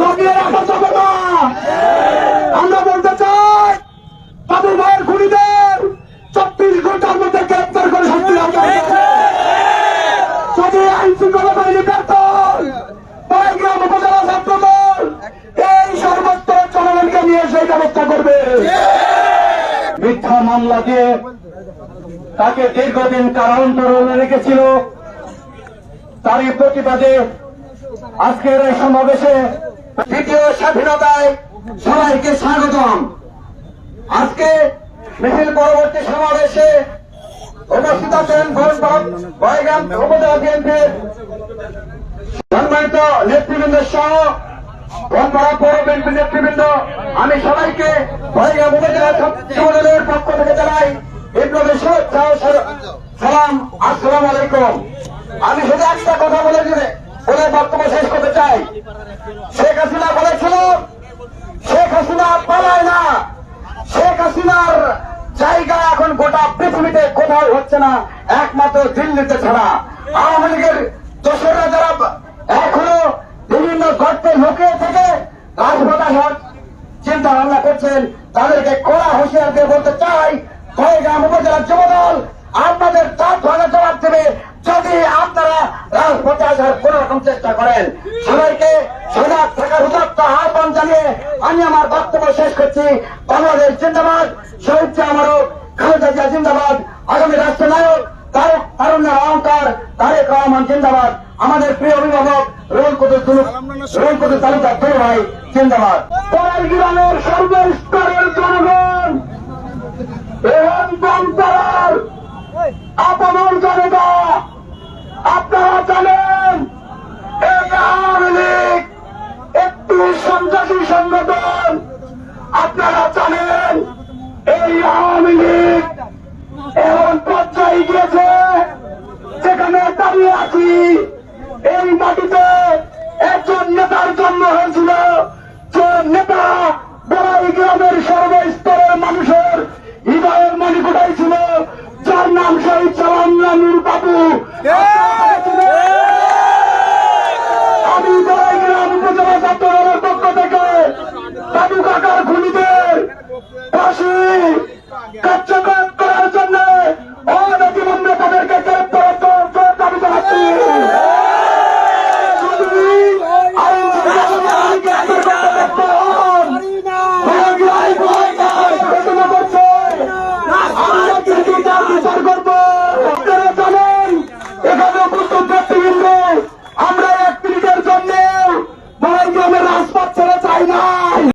দমিয়ে রাখা যাবে না আমরা বলতে চাই ভাইয়ের খুনিদের চব্বিশ ঘণ্টার মধ্যে গ্রেপ্তার করে শাস্তি আইন শৃঙ্খলা বাহিনী তাকে দীর্ঘদিন কারণে রেখেছিল। তারই প্রতিবাদে আজকের এই সমাবেশে দ্বিতীয় স্বাধীনতায় সবাইকে স্বাগতম। আজকে মিছিল পরবর্তী সমাবেশে উপস্থিত আছেন বয়গ্রাম উপজেলা বিএনপির সম্মানিত নেতৃবৃন্দ সহ বনপাড়া পৌর বিএনপির নেতৃবৃন্দ। আমি সবাইকে বয়গ্রাম উপজেলা যুবদলের পক্ষ থেকে জানাই বিপ্লবের শুভেচ্ছা সালাম। আসসালাম আলাইকুম। আমি শুধু একটা কথা বলে দিলে, বলে বক্তব্য শেষ চাই। শেখ হাসিনা বলেছিল, শেখ হাসিনা পালায় না। শেখ হাসিনার জায়গা এখন গোটা পৃথিবীতে কোথাও হচ্ছে না, একমাত্র দিল্লিতে ছাড়া। আওয়ামী লীগের দোসররা যারা এখনও বিভিন্ন গর্তে লুকিয়ে থেকে রাজপথ চিন্তা ভাবনা করছেন, তাদেরকে কড়া হুঁশিয়ার দিয়ে বলতে চাই কয়েগ্রাম উপজেলার যুবদল আপনাদের দাঁত ভাঙা জবাব দেবে। রাজপথে আসার কোন রকম চেষ্টা করেন। সবাইকে সজাগ থাকার উদাত্ত আহ্বান জানিয়ে আমি আমার বক্তব্য শেষ করছি। বাংলাদেশ জিন্দাবাদ, শহীদ আমারও খালেদা জিয়া জিন্দাবাদ, আগামী রাষ্ট্রনায়ক তারেক তারুণ্যের অহংকার, তারেক রহমান জিন্দাবাদ। আমাদের প্রিয় অভিভাবক রোল কুতুব রোল কুতুব তালুকার দুই ভাই জিন্দাবাদ। গ্রামের সর্বস্তরের জনগণ